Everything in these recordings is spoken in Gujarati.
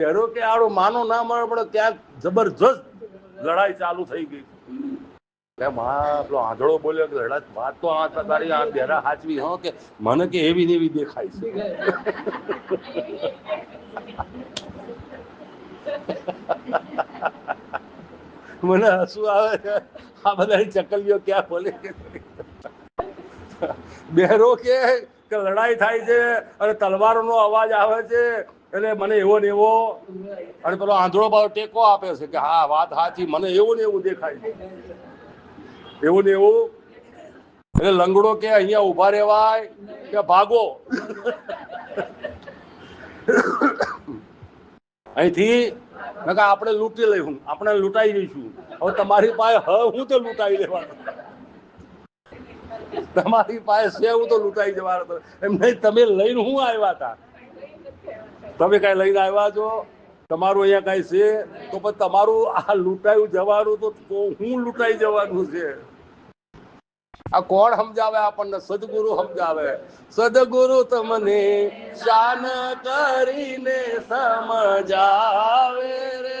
હેરો કે આડો માનો ના મળે, પણ ત્યાં જબરજસ્ત લડાઈ ચાલુ થઈ ગઈ. પેલો આંધળો બોલ્યો કે લડાઈ વાત તો આ તારી આ બેરા હાચવી, હો કે મને કે એવી એવી દેખાય છે. મને હસવું આવે છે. આ બધા ચકલીઓ ક્યાં બોલે બેરો કે લડાઈ થાય છે અને તલવારોનો અવાજ આવે છે. એટલે મને એવો ને એવો અને પેલો આંધળો બાવ ટેકો આપે છે કે હા, વાત સાચી, મને એવું ને એવું દેખાય છે. એવું ને એવું? એટલે લંગડો કે અહીંયા ઊભા રહેવાય કે ભાગો? અહીંથી નકા આપણે લૂંટી લઈશું, આપણે લૂંટાઈ જઈશું. હવે તમારી પાસે હ હું તો લૂંટાઈ લેવાનું તમારી પાસે છે, હું તો લૂંટાઈ જવાનો. એમ નહીં, તમે લઈને હું આવ્યા હતા? તમે કઈ લઈને આવ્યા છો? તમારું અહીંયા કઈ છે? તો પણ તમારું આ લૂંટાયું જવાનું તો હું લૂંટાઈ જવાનું છે? આ કોણ સમજાવે? આપણને સદગુરુ સમજાવે. સદગુરુ તમને શાન કરીને સમજાવે રે.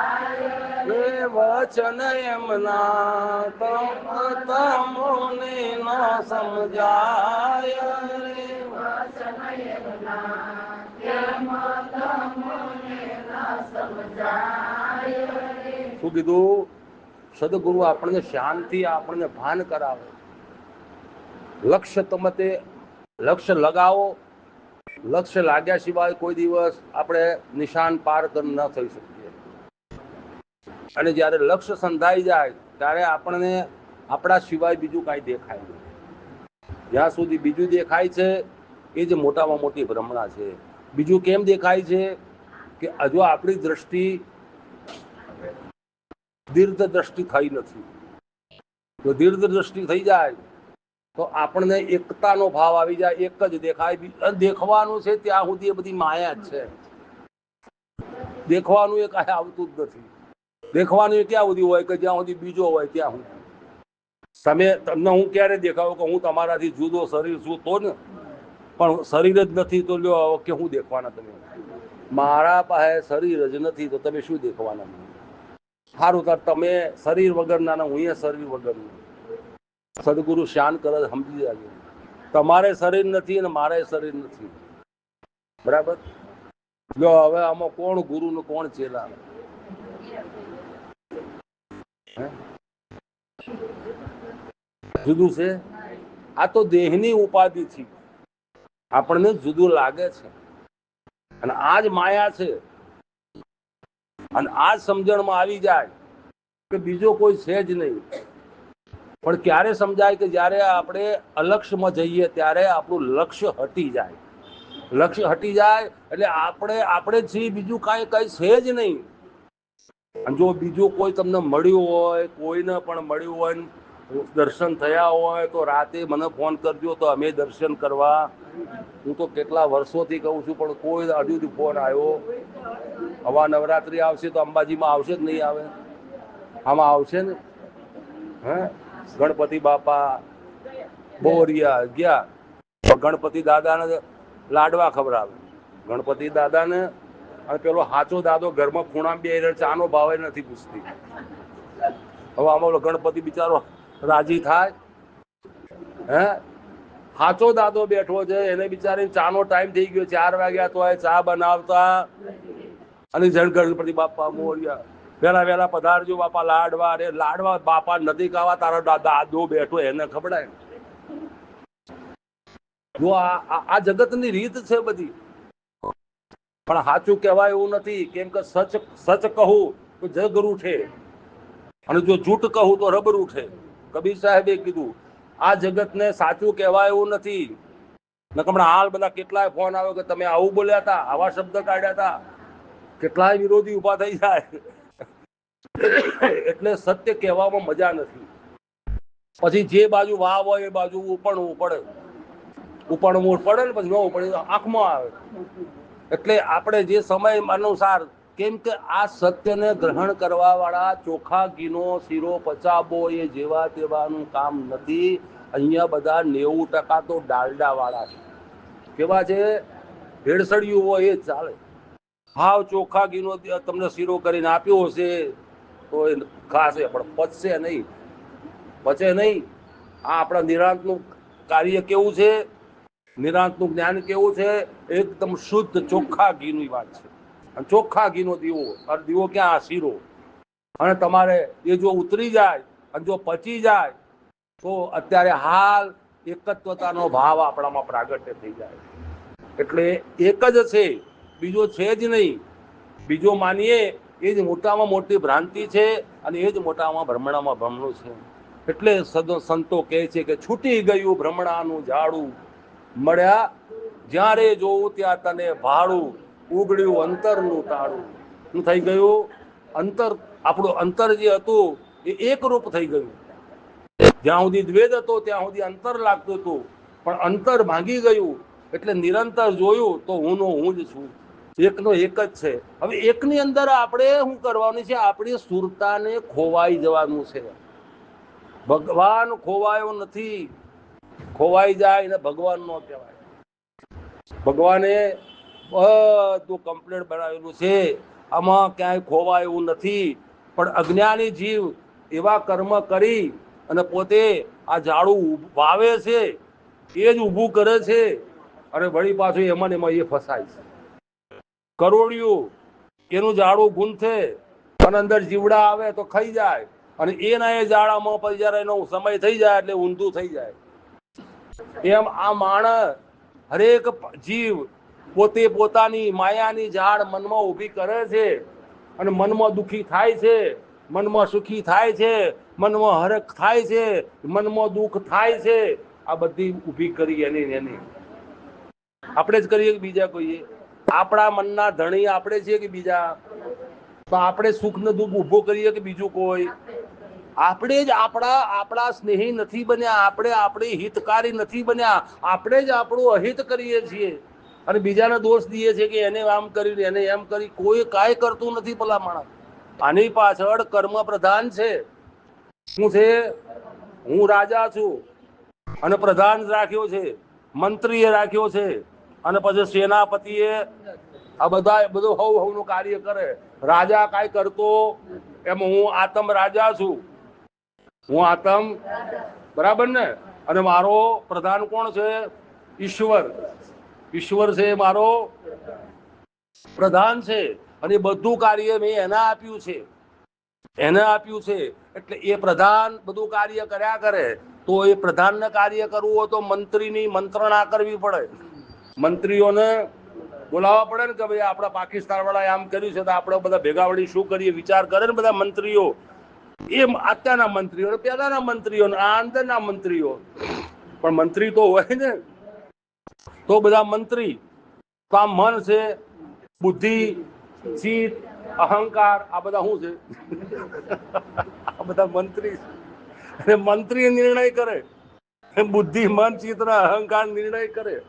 વચન એમના તમ તમોને ન સમજાય રે. શું કીધું? સદગુરુ આપણને શાંતિ, આપણને ભાન કરાવે. લક્ષ્ય તમે તે લક્ષ્ય લગાવો. લક્ષ્ય લાગ્યા સિવાય કોઈ દિવસ આપણે નિશાન પાર ન થઈ શકીએ. અને જ્યારે લક્ષ્ય સંધાઈ જાય, ત્યારે આપણને આપણા સિવાય બીજું કાંઈ દેખાય નહીં. જ્યાં સુધી બીજું દેખાય છે, એ જ મોટામાં મોટી ભ્રમણા છે. બીજું કેમ દેખાય છે કે હજુ આપણી દ્રષ્ટિ દીર્ઘ દ્રષ્ટિ થઈ નથી. જો દીર્ઘ દ્રષ્ટિ થઈ જાય, તો આપણને એકતાનો ભાવ આવી જાય. એક જ દેખાય. દેખવાનું છે ત્યાં સુધી એ બધી માયા જ છે. દેખવાનું એ કાંઈ આવતું જ નથી. દેખવાનું ક્યાં સુધી હોય કે જ્યાં સુધી બીજો હોય ત્યાં સુધી. તમે, તમને હું ક્યારે દેખાવ કે હું તમારાથી જુદો શરીર છું તો ને? પણ શરીર જ નથી તો લ્યો કે હું દેખવાના તમે મારા પાસે શરીર જ નથી તો તમે શું દેખવાના સારું, તાર તમે શરીર વગરના ને હું શરીર વગરનું સદગુરુ શાન કરે સમજી જાજો. તમારે શરીર નથી અને મારે શરીર નથી. બરાબર? જો હવે આમાં કોણ ગુરુ ને કોણ ચેલા? જુદું છે? આ તો દેહની ઉપાધિથી આપણને જુદું લાગે છે. અને આ જ માયા છે. અને આ જ સમજણમાં આવી જાય કે બીજો કોઈ છે જ નહીં. પણ ક્યારે સમજાય કે જ્યારે આપણે અલક્ષ્યમાં જઈએ ત્યારે આપણું લક્ષ્ય હટી જાય. લક્ષ્ય હટી જાય એટલે આપણે આપણે જ છીએ, બીજું કાંઈ, કંઈ છે જ નહીં. અને જો બીજું કોઈ તમને મળ્યું હોય, કોઈને પણ મળ્યું હોય દર્શન થયા હોય તો રાતે મને ફોન કરજો તો અમે દર્શન કરવા. હું તો કેટલા વર્ષોથી કહું છું, પણ કોઈ હજુ ફોન આવ્યો. હવા નવરાત્રી આવશે તો અંબાજીમાં આવશે જ નહીં આવે. આમાં આવશે ને? હે? ગણપતિ બાપા, બોરિયા ગયા. ગણપતિ દાદાને લાડવા ખવડાવે. ગણપતિ દાદાને અને પેલો હાચો દાદો ઘરમાં ખૂણામાં બે ચાનો ભાવે નથી પૂછતી. હવે આમાં ગણપતિ બિચારો રાજી થાય. હે? હાચો દાદો બેઠો છે, એને બિચારી ચાનો ટાઈમ થઈ ગયો, ચાર વાગ્યા તો ચા બનાવતા. અને જણ ગણપતિ બાપા મોર્યા. વેલા વેલા પધારજો બાપા, લાડવા. અરે, લાડવા બાપા નથી ખાવા, તારો દાદો બેઠો, એને ખબડાય જો આ- આ જગતની રીત છે બધી. પણ સાચું કહેવાય એવું નથી. કેમ કે સચ સચ કહું તો જગ રૂઠે. અને જો જૂઠ કહું તો રબર ઉઠે કબીર સાહેબે કીધું, આ જગતને સાચું કહેવાય એવું નથી. નકમણા હાલ બધા કેટલાય ફોન આવ્યો કે તમે આવું બોલ્યા હતા આવા શબ્દ કાઢ્યા હતા કેટલાય વિરોધી ઊભા થઈ જાય. એટલે સત્ય કહેવામાં મજા નથી. પછી જે બાજુ વાવ હોય એ બાજુ ઉપણવું પડે. ઉપણવું પડે ને પછી ન ઉપડે આંખમાં આવે. એટલે આપણે જે સમય અનુસાર કેમ કે આ સત્યને ગ્રહણ કરવા વાળા ચોખા ઘીનો શીરો પચાબો એ જેવા તેવાનું કામ નથી. અહીંયા બધા નેવું ટકા તો ડાલડા વાળા છે. કેવા છે? ભેળસડિયું હોય એ ચાલે. હાવ ચોખા ઘીનો તમને શીરો કરીને આપ્યો હશે તો એ ખાશે, પણ પચશે નહીં. પચે નહીં. આ આપણા નિરાંતનું કાર્ય કેવું છે? નિરાંતનું જ્ઞાન કેવું છે? એકદમ શુદ્ધ ચોખ્ખા ઘીની વાત છે. અને ચોખ્ખા ઘીનો દીવો, અને દીવો ક્યાં? આશીરો અને તમારે એ જો ઉતરી જાય, અને જો પચી જાય, તો અત્યારે હાલ એકત્વતાનો ભાવ આપણામાં પ્રાગટ્ય થઈ જાય એટલે એક જ છે, બીજો છે જ નહીં. બીજો માનીએ, એ જ મોટામાં મોટી ભ્રાંતિ છે, અને એ જ મોટામાં ભ્રમણામાં ભ્રમણું છે. એટલે સંતો કહે છે કે છૂટી ગયું ભ્રમણાનું ઝાડું. મળ્યા. જ્યારે જોવું ત્યાં તને ભાડું, ઉગડ્યું, અંતરનું તાળું. શું થઈ ગયું? અંતર, આપણું અંતર જે હતું, એ એકરૂપ થઈ ગયું. જ્યાં સુધી દ્વેદ હતો, ત્યાં સુધી અંતર લાગતું હતું. પણ અંતર ભાંગી ગયું, એટલે નિરંતર જોયું તો હું નો હું જ છું. એકનો એક જ છે. હવે એકની અંદર આપણે શું કરવાનું છે? આપણી સુરતાને ખોવાઈ જવાનું છે. ભગવાન ખોવાયો નથી. ખોવાઈ જાય એને ભગવાન નો કહેવાય. ભગવાને બધું કમ્પ્લેટ બનાવેલું છે. આમાં ક્યાંય ખોવાય એવું નથી. પણ અજ્ઞાની જીવ એવા કર્મ કરી અને પોતે આ ઝાડું વાવે છે. એ જ ઊભું કરે છે. અને વળી પાછું એમાં એમાં એ ફસાય છે. કરોડિયું, એનું ઝાડું ગુંથે અને અંદર જીવડા આવે તો ખાઈ જાય. અને એના એ ઝાડામાં પછી જયારે એનો સમય થઈ જાય એટલે ઊંધું થઈ જાય. એમ આ માણસ હરેક જીવ પોતે પોતાની માયાની ઝાડ મનમાં ઊભી કરે છે અને મનમાં દુઃખી થાય છે, મનમાં સુખી થાય છે, મનમાં હરખ થાય છે, મનમાં દુઃખ થાય છે, આ બધી ઊભી કરી એની એની. આપણે જ કરીએ કે બીજા કોઈએ? આપણા મનના ધણી આપણે છીએ કે બીજા? તો આપણે સુખ ને દુઃખ ઊભો કરીએ કે બીજું કોઈ? આપણે જ આપણા આપણા સ્નેહી નથી બન્યા, આપણે આપણી હિતકારી નથી બન્યા, આપણે જ આપણું અહિત કરીએ છીએ. અને બીજાને દોષ દઈએ છીએ કે એને આમ કર્યું એને એમ કરી કોઈ કાંઈ કરતું નથી ભલા માણસ. આની પાછળ કર્મ પ્રધાન છે. શું છે, હું રાજા છું. અને પ્રધાન રાખ્યો છે, મંત્રીએ રાખ્યો છે. અને પછી સેનાપતિએ આ બધા, બધું હવ હવનું કાર્ય કરે. રાજા કાંઈ કરતો એમ હું આતમ રાજા છું. હું આતમ. બરાબર ને? અને મારો પ્રધાન કોણ છે? ઈશ્વર. ઈશ્વર છે મારો પ્રધાન છે. અને બધું કાર્ય મેં એને આપ્યું છે. એને આપ્યું છે. એટલે એ પ્રધાન બધું કાર્ય કર્યા કરે, તો એ પ્રધાનને કાર્ય કરવું હોય તો મંત્રીની મંત્રણા કરવી પડે. મંત્રીઓને બોલાવવા પડે ને કે ભાઈ, આપણા પાકિસ્તાન વાળા આમ કર્યું છે તો આપણે બધા ભેગા વળી શું કરીએ? વિચાર કરે ને બધા મંત્રીઓ. એમ અત્યારના મંત્રીઓ પહેલાના મંત્રીઓ આ અંદરના મંત્રીઓ. પણ મંત્રી તો હોય ને, તો બધા મંત્રી, તો આ મન છે, બુદ્ધિ ચિત્ત અહંકાર, આ બધા શું છે? આ બધા મંત્રી છે. મંત્રી નિર્ણય કરે બુદ્ધિ, મન ચિત્ર અહંકાર નિર્ણય કરે.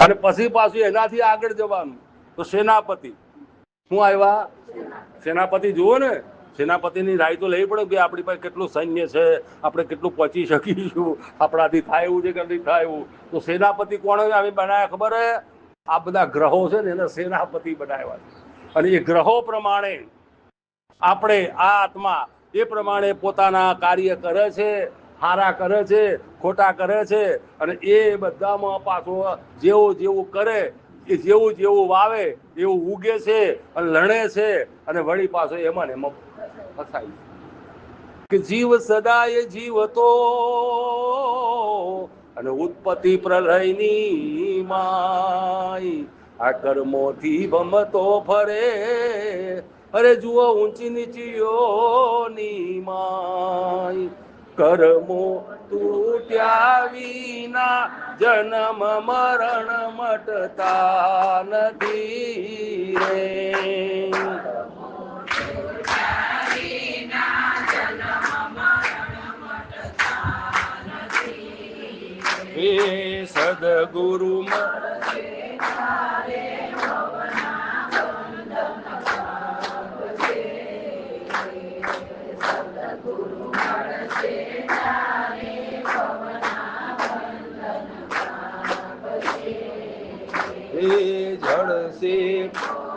અને પછી પાછું એનાથી આગળ જવાનું. તો સેનાપતિ. શું આવ્યા? સેનાપતિ જુઓ ને. સેનાપતિની રાય તો લેવી પડે કે આપણી પાસે કેટલું સૈન્ય છે, આપણે કેટલું પહોંચી શકીશું આપણાથી થાય એવું છે કે નહીં થાય એવું? તો સેનાપતિ કોણ અમે બનાવ્યા ખબર હે? આ બધા ગ્રહો છે ને એને સેનાપતિ બનાવ્યા છે. અને એ ગ્રહો પ્રમાણે આપણે આ આત્મા એ પ્રમાણે પોતાના કાર્ય કરે છે, હારા કરે છે, ખોટા કરે છે અને એ બધામાં પાછો જેવું જેવું કરે, એ જેવું જેવું વાવે, એવું ઉગે છે અને લણે છે અને વળી પાછો એમાં ને એમાં ફસાય છે કે જીવ સદાય જીવતો અને ઉત્પત્તિ પ્રલયની માય આ કર્મોથી ભમતો ફરે. અરે જુઓ ઊંચી નીચીઓની માય કર્મો તૂટ્યા વિના જન્મ મરણ મટતા નથી રે. હે સદગુરુ હે જળ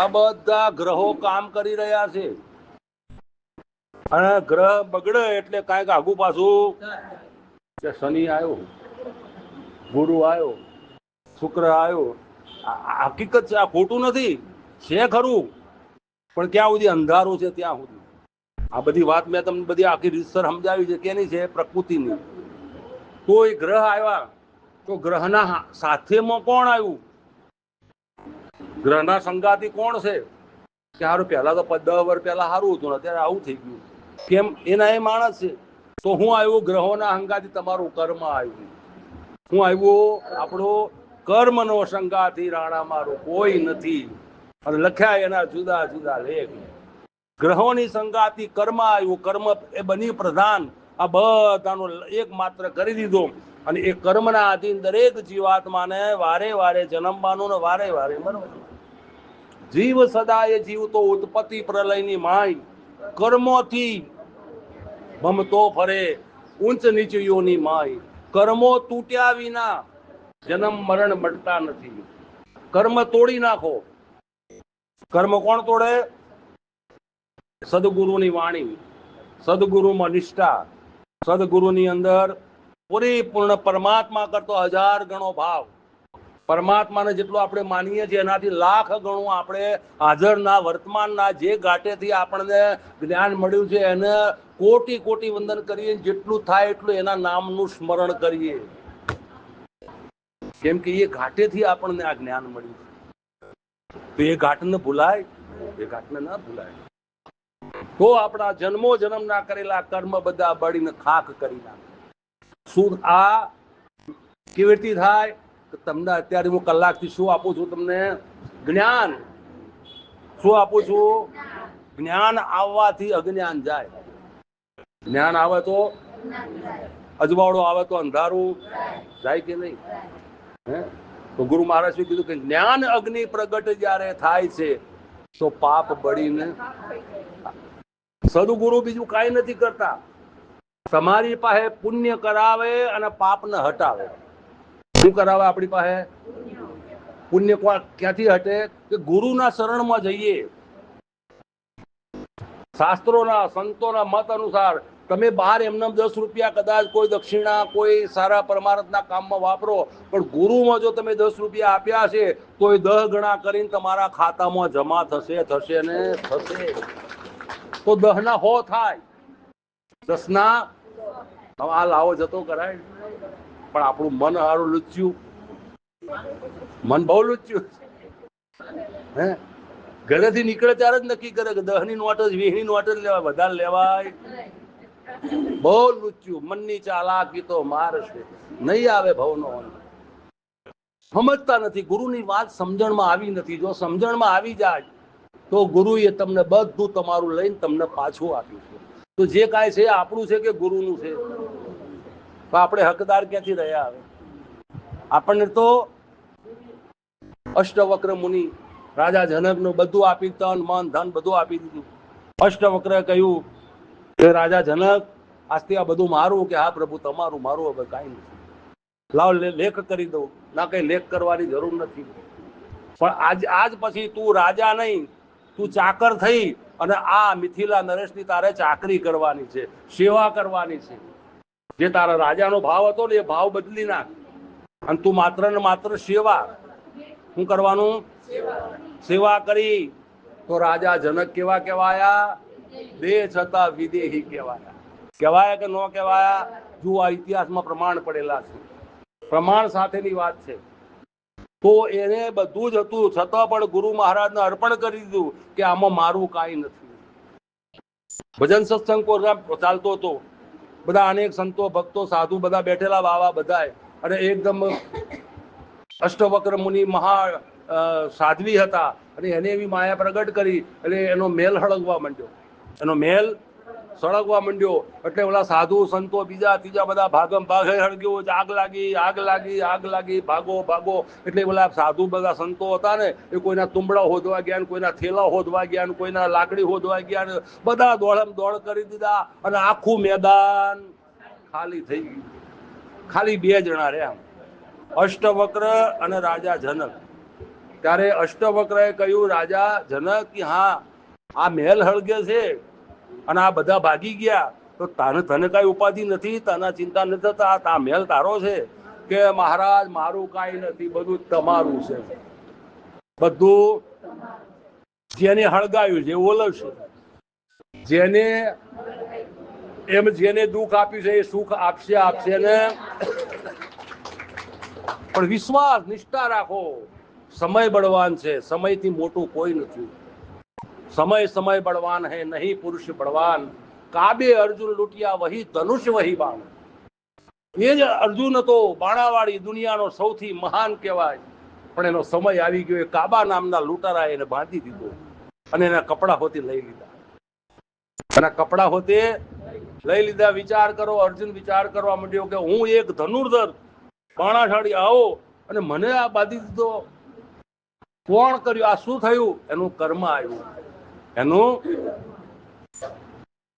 આ બધા ગ્રહો કામ કરી રહ્યા છે. અને ગ્રહ બગડે એટલે કાંઈક આગુ પાછું કે શનિ આવ્યો, ગુરુ આવ્યો, શુક્ર આવ્યો. હકીકત છે, આ ખોટું નથી, છે ખરું. પણ ક્યાં સુધી અંધારું છે ત્યાં સુધી. આ બધી વાત મેં તમને બધી આખી રીતસર સમજાવી છે, કેની છે? પ્રકૃતિની. કોઈ ગ્રહ આવ્યા તો ગ્રહના સાથેમાં કોણ આવ્યું? ગ્રહના સંગાતી કોણ છે? કે સારું પહેલા તો દસ વર્ષ પહેલા સારું હતું અત્યારે આવું થઈ ગયું. કેમ? એના એ માણસ છે. તો હું આવ્યું ગ્રહોના સંગાતી તમારું કર્મ આવ્યું. હું આવ્યો આપણો કર્મનો સંગાથી રાણા મારો કોઈ નથી. અને લખ્યા એના જુદા જુદા લેખ. ગ્રહોની સંગાતી કર્મ આવ્યું. કર્મ એ બની પ્રધાન. આ બધાનો એક માત્ર કરી દીધો. અને એ કર્મના આધીન દરેક જીવાત્માને વારે વારે જન્મવાનું ને વારે વારે મરવાનું. જીવ સદાય જીવ તો ઉત્પત્તિ પ્રલયની માય. કર્મોથી ભમતો ફરે ઊંચ નીચીઓની માય. કર્મો તૂટ્યા વિના જન્મ મરણ મળતા નથી. કર્મ તોડી નાખો. કર્મ કોણ તોડે? સદગુરુની વાણી. સદગુરુમાં નિષ્ઠા. સદગુરુની અંદર પરિપૂર્ણ પરમાત્મા કરતો હજાર ગણો ભાવ. પરમાત્માને જેટલું આપણે માનીએ છીએ, એનાથી લાખ ગણું આપણે હાજરના, વર્તમાનના જે ઘાટેથી આપણને જ્ઞાન મળ્યું છે, એને કોટી કોટી વંદન કરીએ, જેટલું થાય એટલું એના નામનું સ્મરણ કરીએ. કેમ કે એ ઘાટેથી આપણને આ જ્ઞાન મળ્યું છે. તો એ ઘાટને ભૂલાય, એ ઘાટને ના ભૂલાય. તો આપણા જન્મો જન્મના કરેલા કર્મ બધા બળીને ખાક કરી નાખે. શું આ કેવી રીતે થાય? તો તમને અત્યારે હું કલાકથી શું આપું છું? તમને જ્ઞાન. શું આપું છું? જ્ઞાન આવવાથી અજ્ઞાન જાય. જ્ઞાન આવે તો અજવાળો આવે તો અંધારું જાય કે નહીં? તો ગુરુ મહારાજ કીધું કે જ્ઞાન અગ્નિ પ્રગટ જ્યારે થાય છે, તો પાપ બળીને સદગુરુ બીજું કાંઈ નથી કરતા. તમારી પાસે પુણ્ય કરાવે અને પાપને હટાવે. શું કરાવે આપણી પાસે? પુણ્ય ક્યાંથી હટે? કે ગુરુના શરણમાં જઈએ. શાસ્ત્રોના, સંતોના મત અનુસાર તમે બહાર એમને દસ રૂપિયા કદાચ કોઈ દક્ષિણા, કોઈ સારા પરમાર્થના કામમાં વાપરો, પણ ગુરુમાં જો તમે દસ રૂપિયા આપ્યા છે તો એ દહ ગણા કરીને તમારા ખાતામાં જમા થશે થશે ને થશે. તો દહના હો થાય. દસના ના આ લાવો, જતો કરાય. પણ આપણું મન હારું લુચ્યું. મન બહુ લુચ્યું. હે? ઘરેથી નીકળે ત્યારે જ નક્કી કરે કે દહની નોટ જ વીસની નોટ જ લેવાય વધારે લેવાય. બહુ લુચ્યું. મનની ચાલાકી તો મારશે નહીં આવે ભવનો સમજતા નથી. ગુરુની વાત સમજણમાં આવી નથી. જો સમજણમાં આવી જાય, તો ગુરુએ તમને બધું તમારું લઈને તમને પાછું આપ્યું છે. તો જે કાંઈ છે આપણું છે કે ગુરુનું છે? તો આપણે હકદાર ક્યાંથી રહ્યા આવે આપણને તો અષ્ટવક્ર મુનિ રાજા જનકનું બધું આપી તન મન, ધન બધું આપી દીધું. અષ્ટવક્ર કહ્યું કે, રાજા જનક, આજથી આ બધું મારું કે હા પ્રભુ, તમારું મારું હવે કાંઈ નથી. લાવ લેખ કરી દઉં. ના, કઈ લેખ કરવાની જરૂર નથી. પણ આજ આજ પછી તું રાજા નહીં, તું ચાકર થઈ અને આ મિથિલા નરેશની તારે ચાકરી કરવાની છે, સેવા કરવાની છે. જે તારા રાજાનો ભાવ હતો ને એ ભાવ બદલી નાખ. અને તું માત્ર ને માત્ર સેવા. શું કરવાનું? સેવા કરી. તો રાજા જનક કેવા કેવાયા દેહ છતાં વિદેહી કેવાયા કહેવાયા કે ન કહેવાયા? જુઓ, આ ઇતિહાસમાં પ્રમાણ પડેલા છે. પ્રમાણ સાથેની વાત છે. તો એને બધું જ હતું. છતાં પણ ગુરુ મહારાજને અર્પણ કરી દીધું કે આમાં મારું કાંઈ નથી. ભજન સત્સંગ પ્રોગ્રામ ચાલતો હતો. બધા અનેક સંતો, ભક્તો, સાધુ બધા બેઠેલા બાવા બધાએ. અને એકદમ અષ્ટવક્ર મુનિ મહા સાધ્વી હતા. અને એને એવી માયા પ્રગટ કરી એટલે એનો મેલ હળગવા માંડ્યો. એનો મેલ સળગવા માંડ્યો. એટલે ઓલા સાધુ, સંતો બીજા, ત્રીજા બધા ભાગમ ભાગે હળગ્યો આગ લાગી આગ લાગી આગ લાગી. ભાગો ભાગો. એટલે ઓલા સાધુ બધા સંતો હતા ને, એ કોઈના તુંબડા હોદવા ગયા કોઈના થેલા હોદવા ગયા ને, કોઈના લાકડી હોદવા ગયા ને, બધા દોડમ દોડ કરી દીધા અને આખું મેદાન ખાલી થઈ ગયું. ખાલી બે જણા રહ્યા અષ્ટવક્ર અને રાજા જનક. ત્યારે અષ્ટવક્રએ કહ્યું, રાજા જનક, કે હા, આ મહેલ હળગે છે. અને આ બધા ભાગી ગયા, તો તને તને કઈ ઉપાધિ નથી? તને ચિંતા નથી થતા? આ મેલ તારો છે કે મહારાજ, મારું કાંઈ નથી, બધું તમારું છે. બધું જેને હળગાયું છે ઓલવશે. જેને એમ જેને દુઃખ આપ્યું છે, એ સુખ આપશે આપશે ને. પણ વિશ્વાસ, નિષ્ઠા રાખો. સમય બળવાન છે. સમયથી મોટું કોઈ નથી. સમય સમય બળવાન હે, નહીં પુરુષ બળવાન. કાબે અર્જુન લૂંટ્યા વહી, ધનુષ વહી બાણ. એ જ અર્જુન હતો બાણાવાળી દુનિયાનો સૌથી મહાન કહેવાય. પણ એનો સમય આવી ગયો, એ કાબા નામના લૂંટારા એને બાંધી દીધો અને એના કપડા હોતી લઈ લીધા. એના કપડા હોતે લઈ લીધા, વિચાર કરો, અર્જુન વિચાર કરવા માંડ્યો કે હું એક ધનુર્ધર, બાણાશાળી આવો અને મને આ બાંધી દીધો. કોણ કર્યું? આ શું થયું? એનું કર્મ આવ્યું. એનું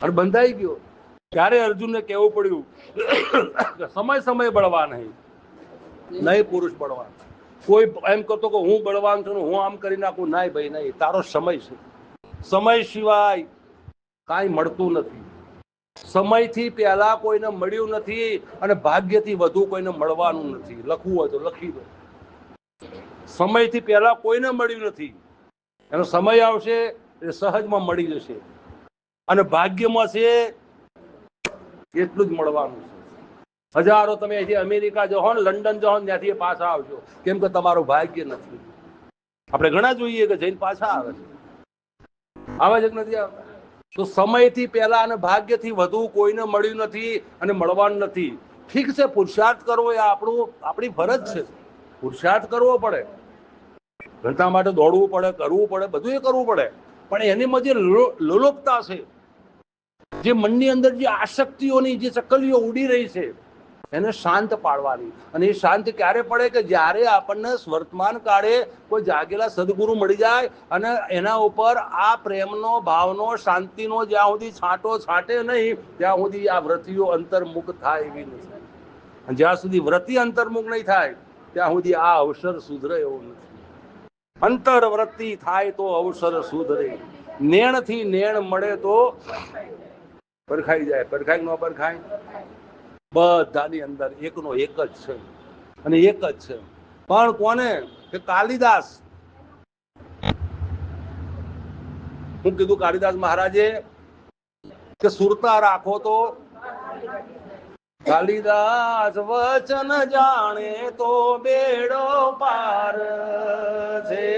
બંધાઈ ગયો. ત્યારે અર્જુનને કહેવું પડ્યું સમય સમય બળવાન નહીં નહીં પુરુષ બળવાન. કોઈ એમ કહેતો કે હું બળવાન છું હું આમ કરી નાખું. નહીં ભાઈ, નહીં. તારો સમય છે. સમય સિવાય કાંઈ મળતું નથી. સમયથી પહેલા કોઈને મળ્યું નથી અને ભાગ્યથી વધુ કોઈને મળવાનું નથી. લખવું હોય તો લખી દો. સમયથી પહેલા કોઈને મળ્યું નથી. એનો સમય આવશે એ સહજમાં મળી જશે. અને ભાગ્યમાં છે એટલું જ મળવાનું છે. હજારો તમે અહીંથી અમેરિકા જહો ને, લંડન જહો ત્યાંથી પાછા આવજો. કેમ કે તમારું ભાગ્ય નથી. આપણે ઘણા જોઈએ કે જઈને પાછા આવે છે. આવે છે કે નથી આવે? તો સમયથી પહેલા અને ભાગ્યથી વધુ કોઈને મળ્યું નથી અને મળવાનું નથી. ઠીક છે, પુરુષાર્થ કરવો એ આપણું, આપણી ફરજ છે. પુરુષાર્થ કરવો પડે. ઘટના માટે દોડવું પડે, કરવું પડે, બધું એ કરવું પડે. પણ એનીમાં જે લોલુપતા છે, જે મનની અંદર જે આસક્તિઓની જે ચકલીઓ ઉડી રહી છે, એને શાંત પાડવાની. અને એ શાંત ક્યારે પડે કે જ્યારે આપણને વર્તમાન કાળે કોઈ જાગેલા સદગુરુ મળી જાય અને એના ઉપર આ પ્રેમનો, ભાવનો, શાંતિનો જ્યાં સુધી છાંટો છાંટે નહીં, ત્યાં સુધી આ વ્રતિઓ અંતર્મુખ થાય એવી નથી. જ્યાં સુધી વ્રતિ અંતર્મુખ નહીં થાય, ત્યાં સુધી આ અવસર સુધરે એવું નથી. અંતરવૃત્તિ થાય તો અવસર સુધરે. નેણથી નેણ મળે તો પરખાઈ જાય. પરખાય ન પરખાય? બધાની અંદર એકનો એક જ છે. અને એક જ છે. પણ કોને? કે કાલિદાસ. હું કીધું કાલિદાસ મહારાજે કે સુરતા રાખો તો કાલિદાસ વચન જાણે તો બેડો પાર છે.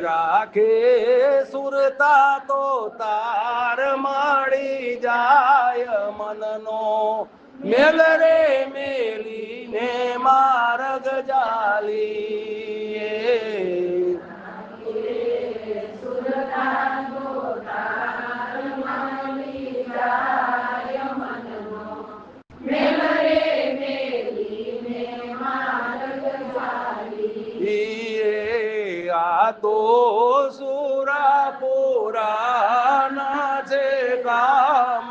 રાખે સુરતા તો તાર માળી જાય મનનો. મેલ રે મેલીને માર્ગ જાલી તો સુરા પુરાના છે કામ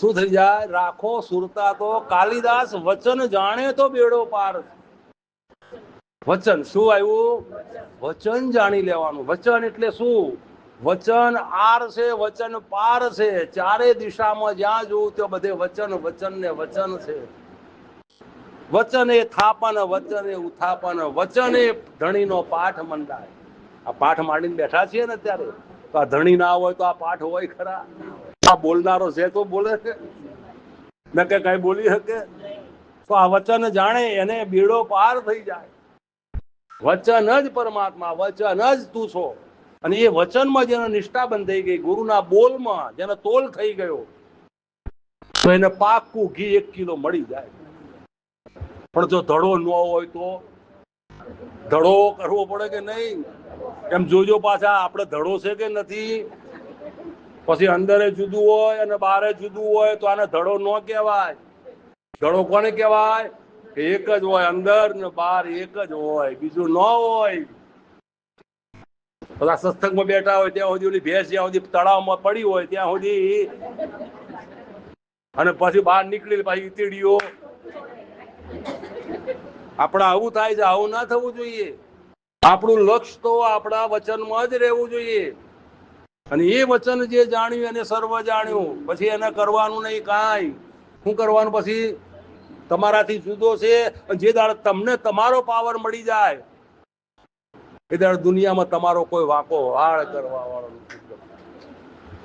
શું જાય? રાખો સુરતા તો. કાલિદાસ વચન જાણે તો બેડો પાર વચન શું આવ્યું? વચન જાણી લેવાનું. વચન એટલે શું? વચન આર છે, વચન પાર છે. ચારે દિશામાં જ્યાં જોવું ત્યાં બધે વચન વચન ને વચન છે. વચન એ થાપન, વચન એ ઉથાપન, વચન એ ધણીનો પાઠ મંડાય. આ પાઠ માંડીને બેઠા છીએ ને અત્યારે. આ ધણી ના હોય તો આ પાઠ હોય ખરા. આ બોલનારો છે તો બોલે છે કે કઈ બોલી શકે. તો આ વચન જાણે, એને બીડો પાર થઈ જાય. વચન જ પરમાત્મા, વચન જ તું છો. અને એ વચનમાં જેને નિષ્ઠા બંધ થઈ ગઈ. ગુરુના બોલમાં જેને તોલ થઈ ગયો. તો એને પાકું ઘી એક કિલો મળી જાય. પણ જો ધડો ન હોય તો? ધડો કરવો પડે કે નહીં? એમ જોજો પાછા, આપણે ધડો છે કે નથી? પછી અંદર જુદું હોય અને બહાર જુદું હોય તો આને ધડો ન કહેવાય. ધડો કોને કહેવાય? એક જ હોય અંદર ને બહાર એક જ હોય, બીજું ન હોય. બધા સત્સંગમાં બેઠા હોય ત્યાં સુધી ઓલી ભેંસ જ્યાં સુધી તળાવમાં પડી હોય ત્યાં સુધી. અને પછી બહાર નીકળી પાછી ઈતીડીઓ. આપણા આવું થાય છે, આવું ના થવું જોઈએ. આપણું લક્ષ્ય તો આપણા વચનમાં જ રહેવું જોઈએ. અને એ વચન જે જાણ્યું એને સર્વ જાણ્યું. પછી એને કરવાનું નહીં કાંઈ. શું કરવાનું? પછી તમારાથી જુદો છે જે દાડે તમને તમારો પાવર મળી જાય, એ દાડે દુનિયામાં તમારો કોઈ વાંકો વાળ કરવા વાળો.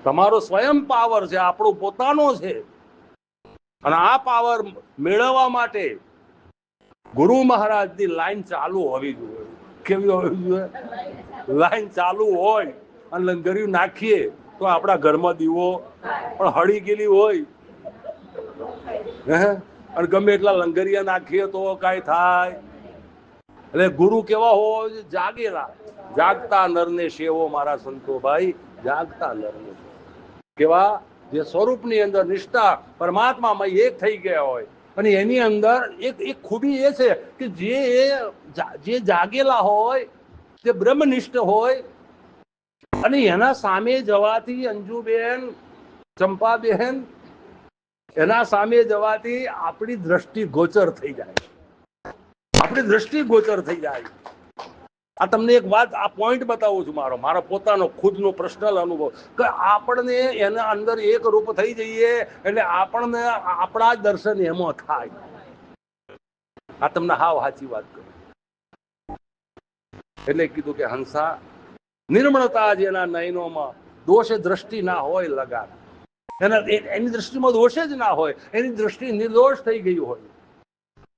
તમારો સ્વયં પાવર છે, આપણો પોતાનો છે. અને આ પાવર મેળવવા માટે ગુરુ મહારાજની લાઈન ચાલુ હોવી જોઈએ. કેવી હોવી જોઈએ? લાઈન ચાલુ હોય. અને લંગરિયું નાખીએ તો આપણા ઘરમાં દીવો પણ હળી ગયેલી હોય. હે? અને ગમે એટલા લંગરિયા નાખીએ તો કાંઈ થાય. એટલે ગુરુ કેવા હોય જાગેલા. જાગતા નરને સેવો મારા સંતો ભાઈ, જાગતા નરને કેવા? જે સ્વરૂપની અંદર નિષ્ઠા પરમાત્મામાં એક થઈ ગયા હોય. અને એની અંદર એક એક ખૂબી એ છે કે જા- જે જાગેલા હોય તે બ્રહ્મનિષ્ઠ હોય અને એના સામે જવાથી અંજુબેન, ચંપાબેન, એના સામે જવાથી આપણી દ્રષ્ટિ ગોચર થઈ જાય. આપણી દ્રષ્ટિ ગોચર થઈ જાય. આ તમને એક વાત, આ પોઈન્ટ બતાવું છું મારો મારો પોતાનો, ખુદનો પર્સનલ અનુભવ. કે આપણને એના અંદર એક રૂપ થઈ જઈએ, એટલે આપણને, આપણા જ દર્શન એમાં થાય. આ તમને હાવ સાચી વાત કરું એટલે કીધું કે હંસા નિર્મળતા જેના નયનોમાં દોષ દ્રષ્ટિ ના હોય લગાડ. એના એની દ્રષ્ટિમાં દોષે જ ના હોય. એની દ્રષ્ટિ નિર્દોષ થઈ ગઈ હોય.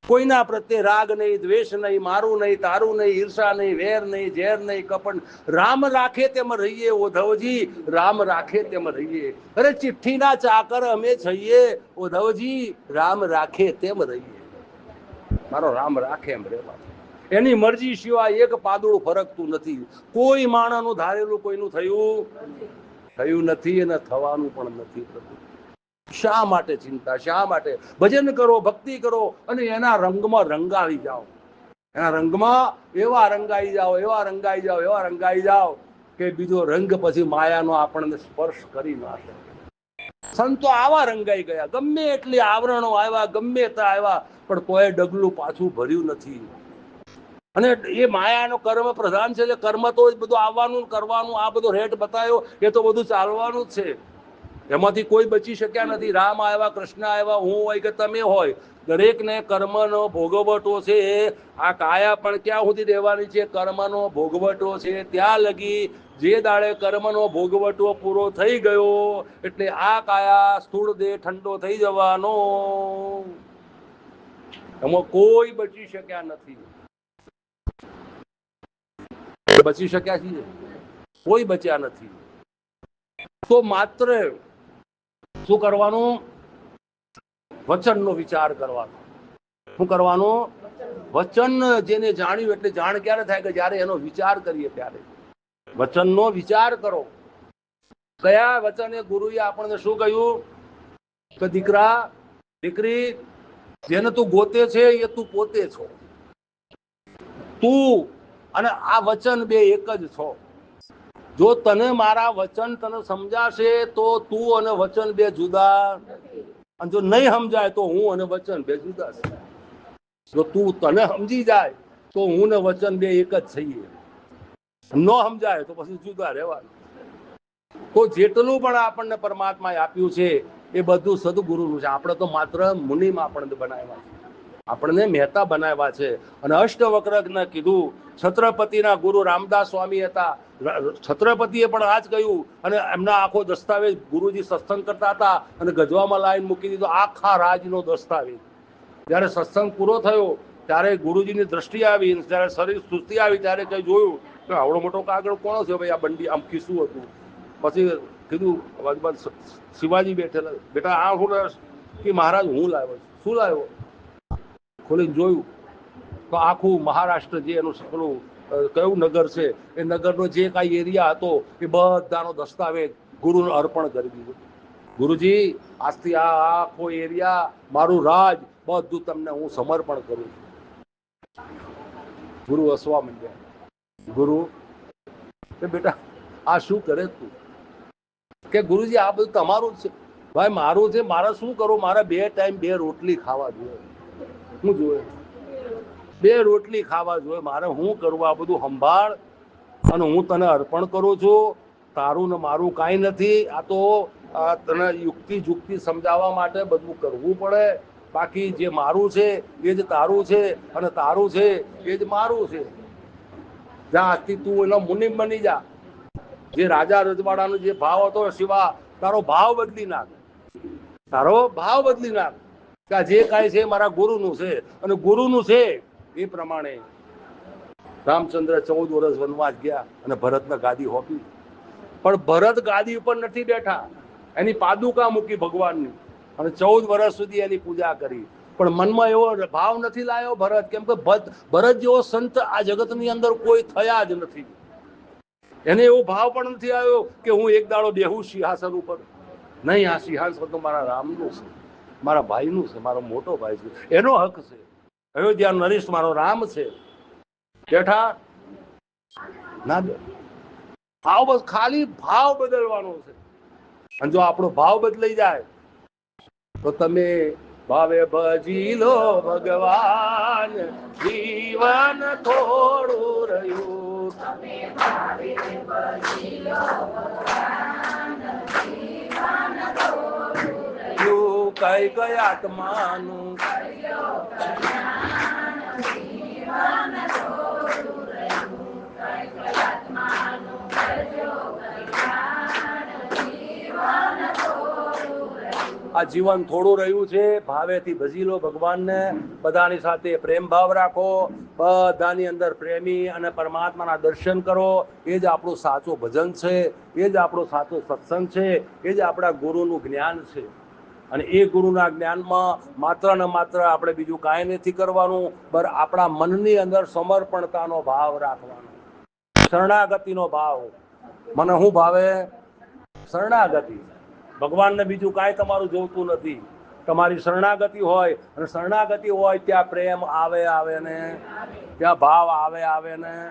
કોઈના પ્રત્યે રાગ નહીં, દ્વેષ નહીં, મારું નહીં, તારું નહીં, ઈર્ષા નહીં, વેર નહીં, ઝેર નહીં કપણ રામ રાખે તેમ રહીએ ઓધવજી રામ રાખે તેમ રહીએ. અરે ચિઠ્ઠીના ચાકર અમે છઈએ ઓધવજી રામ રાખે તેમ રહીએ. મારો રામ રાખે એમ રેવા એની મરજી સિવાય એક પાદળું ફરકતું નથી. કોઈ માણસનું ધારેલું કોઈનું થયું? થયું નથી અને થવાનું પણ નથી શા માટે ચિંતા? શા માટે? ભજન કરો, ભક્તિ કરો અને એના રંગમાં રંગાવી જાઓ. એના રંગમાં એવા રંગાઈ જાઓ, એવા રંગાઈ જાઓ, એવા રંગાઈ જાઓ કે બીજો રંગ પછી માયાનો આપણને સ્પર્શ કરી ના શકે. સંતો આવા રંગાઈ ગયા. ગમે એટલી આવરણો આવ્યા, ગમે ત્યાં આવ્યા, પણ કોઈ ડગલું પાછું ભર્યું નથી. અને એ માયાનો કર્મ પ્રધાન છે કર્મ તો બધું આવવાનું, કરવાનું, આ બધો રેટ બતાવ્યો એ તો બધું ચાલવાનું જ છે. એમાંથી કોઈ બચી શક્યા નથી. રામ આવ્યા, કૃષ્ણ આવ્યા, હું હોય કે તમે હોય, દરેકને કર્મનો ભોગવટો છે. આ કાયા પણ ક્યાં સુધી રહેવાની છે? કર્મનો ભોગવટો છે. ત્યાં લગી જે દાડે કર્મનો ભોગવટો પૂરો થઈ ગયો, એટલે આ કાયા સ્થૂળ દેહ ઠંડો થઈ જવાનો. એમાં કોઈ બચી શક્યા નથી. બચી શક્યા છીએ? કોઈ બચ્યા નથી. તો માત્ર શું કરવાનું? વચનનો વિચાર કરવાનો. શું કરવાનો? વચન જેને જાણ્યું એટલે જાણ ક્યારે થાય કે જ્યારે એનો વિચાર કરીએ ત્યારે? વચનનો વિચાર કરો. કયા વચને ગુરુએ આપણને શું કહ્યું? કે દીકરા, દીકરી, જેને તું ગોતે છે એ તું પોતે છો. તું અને આ વચન બે એક જ છો. જો તને મારા વચન તને સમજાશે તો તું અને વચન બે જુદા. અને જો નહીં સમજાય તો હું અને વચન બે જુદા છે. જો તું તને સમજી જાય તો હું ને વચન બે એક જ છીએ. ન સમજાય તો પછી જુદા રહેવાનું. તો જેટલું પણ આપણને પરમાત્માએ આપ્યું છે એ બધું સદગુરુનું છે. આપણે તો માત્ર મુનિમાં આપણને બનાવ્યા છે. આપણને મહેતા બનાવ્યા છે. અને અષ્ટવક્રજ્ઞ કીધું, છત્રપતિના ગુરુ રામદાસ સ્વામી હતા. છત્રપતિએ પણ આ જ કહ્યું. અને એમના આખો દસ્તાવેજ ગુરુજી સત્સંગ કરતા હતા અને ગજવામાં લાઈન મૂકી દીધો. આખા રાજનો દસ્તાવેજ. જ્યારે સત્સંગ પૂરો થયો, ત્યારે ગુરુજીની દ્રષ્ટિ આવી જ્યારે શરીર સુસ્તી આવી, ત્યારે કંઈ જોયું કે આવડો મોટો કાગળ કોણ છે? ભાઈ, આ બંડી આમ ખીસું હતું. પછી કીધું બાજુમાં શિવાજી બેઠેલા બેટા, આ હું કે મહારાજ, હું લાવ્યો? છું શું લાવ્યો? ખોલીને જોયું. તો આખું મહારાષ્ટ્ર જે એનું પેલું કયું નગર છે, એ નગરનો જે કાંઈ એરિયા હતો, એ બધાનો દસ્તાવેજ ગુરુને અર્પણ કરી દીધો. ગુરુજી, આજથી આ આખો એરિયા મારું રાજ, બધું તમને હું સમર્પણ કરું છું. ગુરુ હસવા માંડ્યા. ગુરુ, કે બેટા, આ શું કરે તું? કે ગુરુજી, આ બધું તમારું જ છે. ભાઈ, મારું છે મારે શું કરું મારે બે ટાઈમ બે રોટલી ખાવા જોઈએ. શું જોઈએ બે રોટલી ખાવા જોઈએ મારે હું કરવું આ બધું સંભાળ અને હું તને અર્પણ કરું છું. તારું ને મારું કાંઈ નથી. આ તો તને યુક્તિ જુક્તિ સમજાવવા માટે બધું કરવું પડે. બાકી જે મારું છે એ જ તારું છે અને તારું છે એ જ મારું છે. જા, આજથી તું એનો મુનિમ બની જા. જે રાજા રજવાડાનો જે ભાવ હતો શિવા, તારો ભાવ બદલી નાખ. તારો ભાવ બદલી નાખ. કે આ જે કાંઈ છે મારા ગુરુનું છે. અને ગુરુનું છે એ પ્રમાણે રામચંદ્ર ચૌદ વર્ષ વનવાસ ગયા અને ભરતને ગાદી હોપી. પણ ભરત ગાદી ઉપર નથી બેઠા. એની પાદુકા મૂકી ભગવાનની. અને ચૌદ વર્ષ સુધી એની પૂજા કરી. પણ મનમાં એવો ભાવ નથી લાયો ભરત, કેમ કે ભરત જેવો સંત આ જગતની અંદર કોઈ થયા જ નથી. એને એવો ભાવ પણ નથી આવ્યો કે હું એક દાડો બેહું સિંહાસન ઉપર. નહીં, આ સિંહાસન તો મારા રામનું છે. મારા ભાઈનું છે, મારો મોટો ભાઈ છે. એનો હક છે. અયોધ્યા નરેશ મારો રામ છે. જેઠા ના બે ભાવ બસ, ખાલી ભાવ બદલવાનો છે. અને જો આપણો ભાવ બદલાઈ જાય, તો તમે ભાવે ભજી લો ભગવાન. જીવન થોડું રહ્યું. યુ કઈ કઈ આત્માનું? આ જીવન થોડું રહ્યું છે, ભાવેથી ભજી લો ભગવાનને, બધાની સાથે પ્રેમ ભાવ રાખો, બધાની અંદર પ્રેમી અને પરમાત્માના દર્શન કરો, એ જ આપણું સાચું ભજન છે, એ જ આપણો સાચો સત્સંગ છે, એ જ આપણા ગુરુનું જ્ઞાન છે. અને એ ગુરુના જ્ઞાનમાં માત્ર ને માત્ર આપણે બીજું કાંઈ નથી કરવાનું પર આપણા મનની અંદર સમર્પણતાનો ભાવ રાખવાનો. શરણાગતિનો ભાવ. મને શું ભાવે? શરણાગતિ. ભગવાનને બીજું કાંઈ તમારું જોતું નથી. તમારી શરણાગતિ હોય, અને શરણાગતિ હોય ત્યાં પ્રેમ આવે આવે ને, ત્યાં ભાવ આવે આવે ને,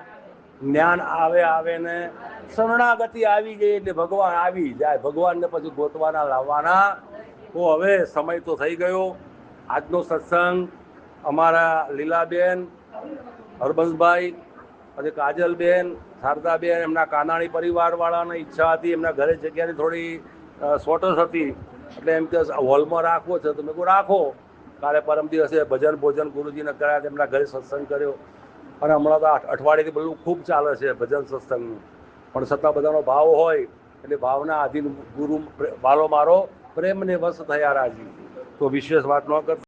જ્ઞાન આવે આવે ને. શરણાગતિ આવી ગઈ એટલે ભગવાન આવી જાય. ભગવાનને પછી ગોતવાના, લાવવાના તો હવે સમય તો થઈ ગયો. આજનો સત્સંગ અમારા લીલાબેન હરબંશભાઈ પછી કાજલબેન, શારદાબેન, એમના કાનાણી પરિવારવાળાની ઈચ્છા હતી, એમના ઘરે જગ્યાની થોડી શોર્ટેજ હતી. એટલે એમ કે હોલમાં રાખવો છે. તો મેં કહું રાખો. કાલે પરમ દિવસે ભજન ભોજન ગુરુજીને કર્યા, તેમના ઘરે સત્સંગ કર્યો. અને હમણાં તો અઠવાડિયેથી બધું ખૂબ ચાલે છે ભજન સત્સંગનું. પણ છતાં બધાનો ભાવ હોય, એટલે ભાવના આધીન ગુરુ, વાલો મારો પ્રેમને વશ થયા રાજી. તો વિશેષ વાત ન કરતા